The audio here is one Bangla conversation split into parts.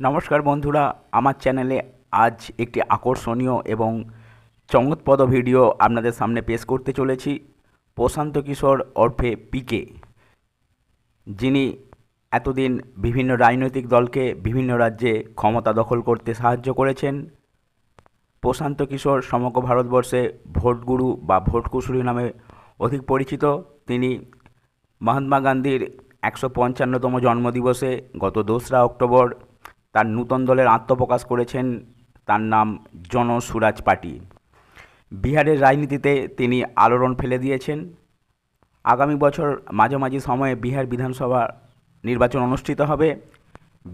নমস্কার বন্ধুরা, আমার চ্যানেলে আজ একটি আকর্ষণীয় এবং চমৎপদ ভিডিও আপনাদের সামনে পেশ করতে চলেছি। প্রশান্ত কিশোর ওরফে পিকে, যিনি এতদিন বিভিন্ন রাজনৈতিক দলকে বিভিন্ন রাজ্যে ক্ষমতা দখল করতে সাহায্য করেছেন। প্রশান্ত কিশোর সমগ্র ভারতবর্ষে ভোটগুরু বা ভোটকুশলী নামে অধিক পরিচিত। তিনি মহাত্মা গান্ধীর একশো পঞ্চান্নতম জন্মদিবসে গত দোসরা অক্টোবর তার নূতন দলের আত্মপ্রকাশ করেছেন তার নাম জনসুরাজ পার্টি বিহারের রাজনীতিতে তিনি আলোড়ন ফেলে দিয়েছেন। আগামী বছর মাঝামাঝি সময়ে বিহার বিধানসভা নির্বাচন অনুষ্ঠিত হবে।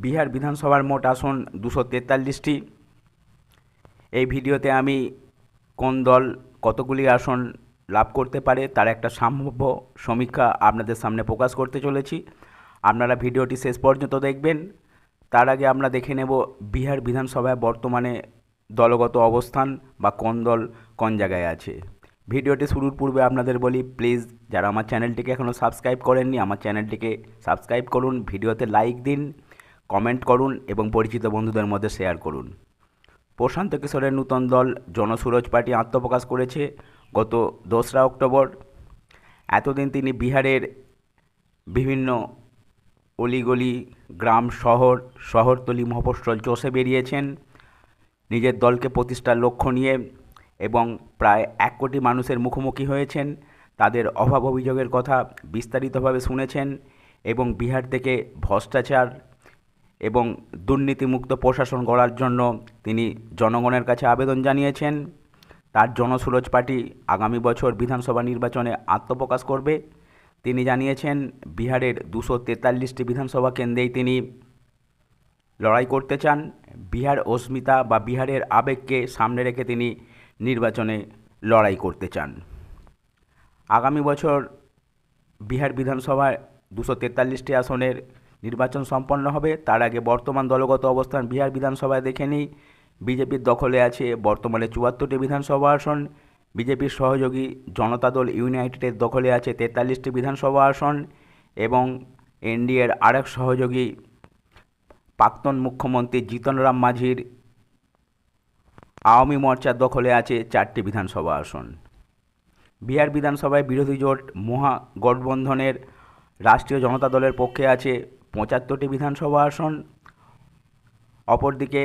বিহার বিধানসভার মোট আসন দুশো তেতাল্লিশটি। এই ভিডিওতে আমি কোন দল কতগুলি আসন লাভ করতে পারে তার একটা সম্ভাব্য সমীক্ষা আপনাদের সামনে প্রকাশ করতে চলেছি। আপনারা ভিডিওটি শেষ পর্যন্ত দেখবেন। তার আগে আমরা দেখে নেব বিহার বিধানসভায় বর্তমানে দলগত অবস্থান বা কোন দল কোন জায়গায় আছে। ভিডিওটি শুরুর পূর্বে আপনাদের বলি প্লিজ যারা আমার চ্যানেলটিকে এখনও সাবস্ক্রাইব করেননি, আমার চ্যানেলটিকে সাবস্ক্রাইব করুন, ভিডিওতে লাইক দিন কমেন্ট করুন এবং পরিচিত বন্ধুদের মধ্যে শেয়ার করুন। প্রশান্ত কিশোরের নূতন দল জনসুরজ পার্টি আত্মপ্রকাশ করেছে গত দোসরা অক্টোবর। এতদিন তিনি বিহারের বিভিন্ন অলিগলি গ্রাম শহর, শহরতলি মফস্বল চষে বেরিয়েছেন। নিজের দলকে প্রতিষ্ঠার লক্ষ্য নিয়ে এবং প্রায় এক কোটি মানুষের মুখোমুখি হয়েছেন। তাদের অভাব অভিযোগের কথা বিস্তারিতভাবে শুনেছেন এবং বিহার থেকে ভ্রষ্টাচার এবং দুর্নীতিমুক্ত প্রশাসন গড়ার জন্য তিনি জনগণের কাছে আবেদন জানিয়েছেন। তার জনসুরজ পার্টি আগামী বছর বিধানসভা নির্বাচনে আত্মপ্রকাশ করবে। তিনি জানিয়েছেন, বিহারের দুশো তেতাল্লিশটি বিধানসভা কেন্দ্রেই তিনি লড়াই করতে চান। বিহার অস্মিতা বা বিহারের আবেগকে সামনে রেখে তিনি নির্বাচনে লড়াই করতে চান। আগামী বছর বিহার বিধানসভায় দুশো তেতাল্লিশটি আসনের নির্বাচন সম্পন্ন হবে। তার আগে বর্তমান দলগত অবস্থান বিহার বিধানসভায় দেখে নিই। বিজেপির দখলে আছে বর্তমানে চুয়াত্তরটি বিধানসভা আসন। বিজেপির সহযোগী জনতা দল ইউনাইটেডের দখলে আছে তেতাল্লিশটি বিধানসভা আসন এবং এনডিএর আরেক সহযোগী প্রাক্তন মুখ্যমন্ত্রী জিতন রাম মাঝির আওয়ামী মোর্চার দখলে আছে চারটি বিধানসভা আসন। বিহার বিধানসভায় বিরোধী জোট মহাগঠবন্ধনের রাষ্ট্রীয় জনতা দলের পক্ষে আছে পঁচাত্তরটি বিধানসভা আসন। অপরদিকে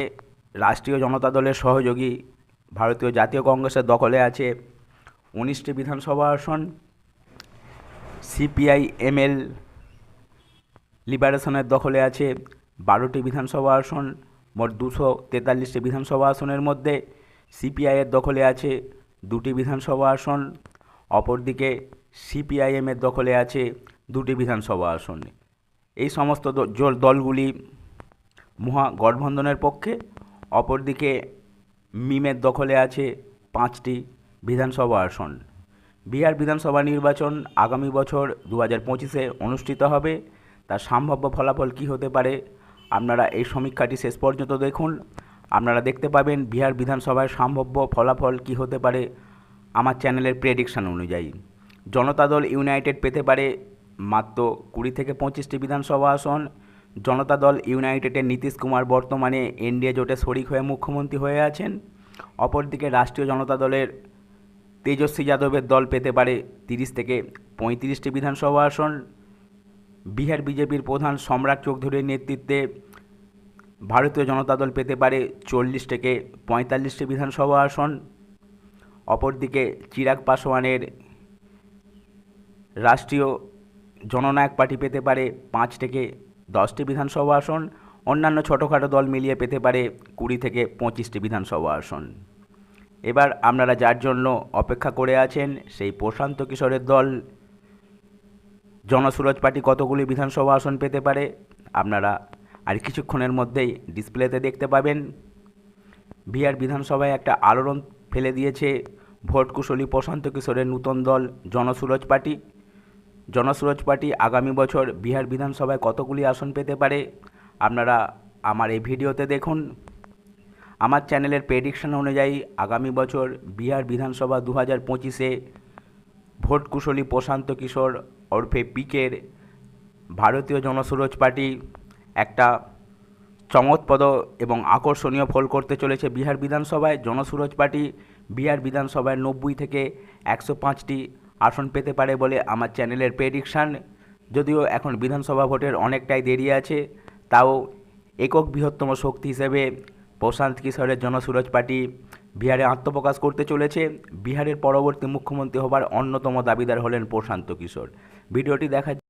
রাষ্ট্রীয় জনতা দলের সহযোগী ভারতীয় জাতীয় কংগ্রেসের দখলে আছে উনিশটি বিধানসভা আসন, সিপিআই এমএল লিবারেশনের দখলে আছে বারোটি বিধানসভা আসন, মোট দুশো তেতাল্লিশটি বিধানসভা আসনের মধ্যে সিপিআইয়ের দখলে আছে দুটি বিধানসভা আসন, অপরদিকে সিপিআইএমের দখলে আছে দুটি বিধানসভা আসন। এই সমস্ত দলগুলি মহাগঠবন্ধনের পক্ষে, অপরদিকে মিমের দখলে আছে পাঁচটি বিধানসভা আসন। বিহার বিধানসভা নির্বাচন আগামী বছর দু হাজার পঁচিশে অনুষ্ঠিত হবে। তার সম্ভাব্য ফলাফল কী হতে পারে? আপনারা এই সমীক্ষাটি শেষ পর্যন্ত দেখুন। আপনারা দেখতে পাবেন বিহার বিধানসভায় সম্ভাব্য ফলাফল কী হতে পারে আমার চ্যানেলের প্রেডিকশান অনুযায়ী। জনতা দল ইউনাইটেড পেতে পারে মাত্র কুড়ি থেকে পঁচিশটি বিধানসভা আসন। জনতা দল ইউনাইটেডের নীতিশ কুমার বর্তমানে এনডিএ জোটে শরিক হয়ে মুখ্যমন্ত্রী হয়ে আছেন। অপরদিকে রাষ্ট্রীয় জনতা দলের তেজস্বী যাদবের দল পেতে পারে তিরিশ থেকে পঁয়ত্রিশটি বিধানসভা আসন। বিহার বিজেপির প্রধান সম্রাট চৌধুরীর নেতৃত্বে ভারতীয় জনতা দল পেতে পারে চল্লিশ থেকে পঁয়তাল্লিশটি বিধানসভা আসন। অপরদিকে চিরাগ পাসওয়ানের রাষ্ট্রীয় জননায়ক পার্টি পেতে পারে পাঁচ থেকে দশটি বিধানসভা আসন, অন্যান্য ছোটোখাটো দল মিলিয়ে পেতে পারে কুড়ি থেকে পঁচিশটি বিধানসভা আসন। এবার আপনারা যার জন্য অপেক্ষা করে আছেন, সেই প্রশান্ত কিশোরের দল। জনসুরজ পার্টি কতগুলি বিধানসভা আসন পেতে পারে, আপনারা আর কিছুক্ষণের মধ্যেই ডিসপ্লেতে দেখতে পাবেন। বিহার বিধানসভায় একটা আলোড়ন ফেলে দিয়েছে ভোট কুশলী প্রশান্ত কিশোরের নূতন দল, জনসুরজ পার্টি। জনসুরজ পার্টি আগামী বছর বিহার বিধানসভায় কতগুলি আসন পেতে পারে? আপনারা আমার এই ভিডিওতে দেখুন। আমার চ্যানেলের প্রেডিকশন অনুযায়ী আগামী বছর বিহার বিধানসভা দু হাজার পঁচিশে ভোট কুশলী প্রশান্ত কিশোর ওরফে পিকের ভারতীয় জনসুরজ পার্টি একটা চমৎপদ এবং আকর্ষণীয় ফল করতে চলেছে বিহার বিধানসভায়। জনসুরজ পার্টি বিহার বিধানসভায় নব্বই থেকে একশো পাঁচটি আসন পেতে পারে বলে আমার চ্যানেলের প্রেডিকশান যদিও এখন বিধানসভা ভোটের অনেকটাই দেরি আছে, তাও একক বৃহত্তম শক্তি হিসেবে প্রশান্ত কিশোরের জনসুরজ পার্টি বিহারে আত্মপ্রকাশ করতে চলেছে। বিহারের পরবর্তী মুখ্যমন্ত্রী হবার অন্যতম দাবিদার হলেন প্রশান্ত কিশোর। ভিডিওটি দেখার